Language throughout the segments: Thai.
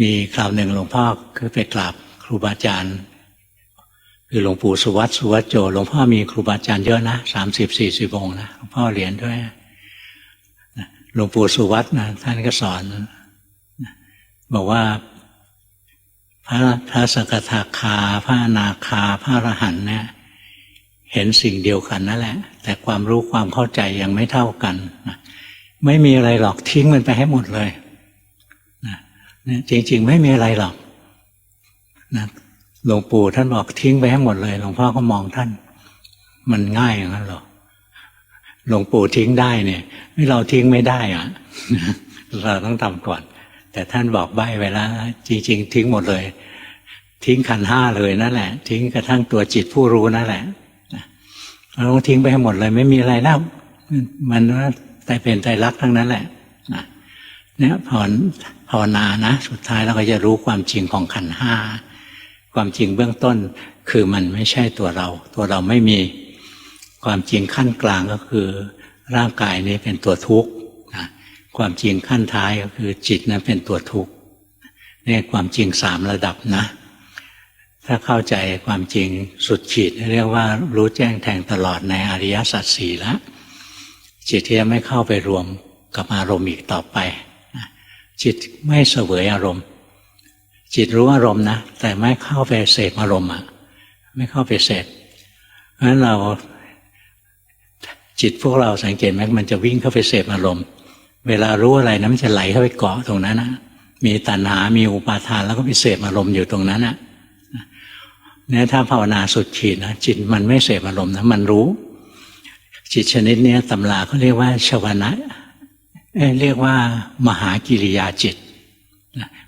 มีคราวหนึ่งหลวงพ่อคือไปกราบครูบาอาจารย์ คือหลวงปู่สุวัตสุวัตโจหลวงพ่อมีครูบาอาจารย์เยอะนะสามสิบสี่สิบองค์นะหลวงพ่อเรียนด้วยหลวงปู่สุวัตนะท่านก็สอน บอกว่าพระพระสกทาคา พระนาคา พระอรหันต์เนี่ยเห็นสิ่งเดียวกันนั่นแหละ แต่ความรู้ความเข้าใจยังไม่เท่ากัน ไม่มีอะไรหรอกทิ้งมันไปให้หมดเลย จริง ๆ ไม่มีอะไรหรอกนะหลวงปู่ท่านบอกทิ้งไปให้หมดเลยหลวงพ่อก็มองท่าน มันง่ายอย่างนั้นหรอหลวงปู่ทิ้งได้เนี่ยไม่เราทิ้งไม่ได้อะเราต้องทำก่อน แต่ท่านบอกใบ้ไว้แล้วจริง ๆ ทิ้งหมดเลย ทิ้งขันห้าเลยนั่นแหละ ทิ้งกระทั่งตัวจิตผู้รู้นั่นแหละเราต้องทิ้งไปให้หมดเลย ไม่มีอะไรแล้วมันว่าแต่เป็นใจรักทั้งนั้นแหละ เนี่ยภาวภาวนานะ สุดท้ายเราก็จะรู้ความจริงของขันห้าความจริงเบื้องต้นคือมันไม่ใช่ตัวเรา ตัวเราไม่มีความจริงขั้นกลางก็คือ ร่างกายนี้เป็นตัวทุกข์นะความจริงขั้นท้ายก็คือจิตนั้นเป็นตัวทุกข์นี่ความจริงสามระดับนะ ถ้าเข้าใจความจริงสุดขีดเรียกว่ารู้แจ้งแทงตลอดในอริยสัจสี่แล้วจิตที่จะไม่เข้าไปรวมกับอารมณ์อีกต่อไป จิตไม่เสวยอารมณ์ จิตรู้อารมณ์นะ แต่ไม่เข้าไปเสพอารมณ์อะไม่เข้าไปเสพเพราะฉะนั้นเราจิตพวกเราสังเกตไหมมันจะวิ่งเข้าไปเสพอารมณ์ เวลารู้อะไรนะมันจะไหลเข้าไปเกาะตรงนั้นนะมีตัณหา มีอุปาทานแล้วก็ไปเสพอารมณ์อยู่ตรงนั้นนะเนี่ยถ้าภาวนาสุดขีดนะจิตมันไม่เสพอารมณ์นะมันรู้ จิตชนิดนี้ตำราเขาเรียกว่าชวนะ เอ้ยเรียกว่ามหากิริยาจิต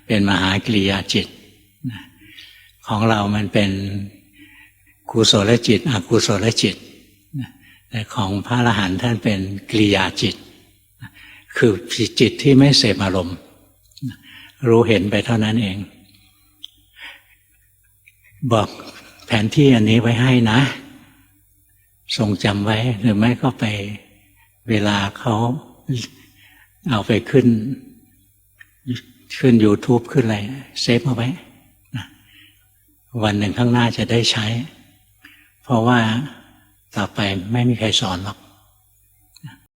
เป็นมหากิริยาจิต ของเรามันเป็นกุศลจิต อกุศลจิต แต่ของพระอรหันต์ท่านเป็นกิริยาจิต คือจิตที่ไม่เสพอารมณ์ รู้เห็นไปเท่านั้นเอง บอกแผนที่อันนี้ไว้ให้นะทรงจำไว้หรือไม่ก็ไปเวลาเขา เอาไปขึ้น ขึ้น YouTube ขึ้นอะไรเซฟเอาไว้วันหนึ่งข้างหน้าจะได้ใช้ เพราะว่าต่อไปไม่มีใครสอนหรอก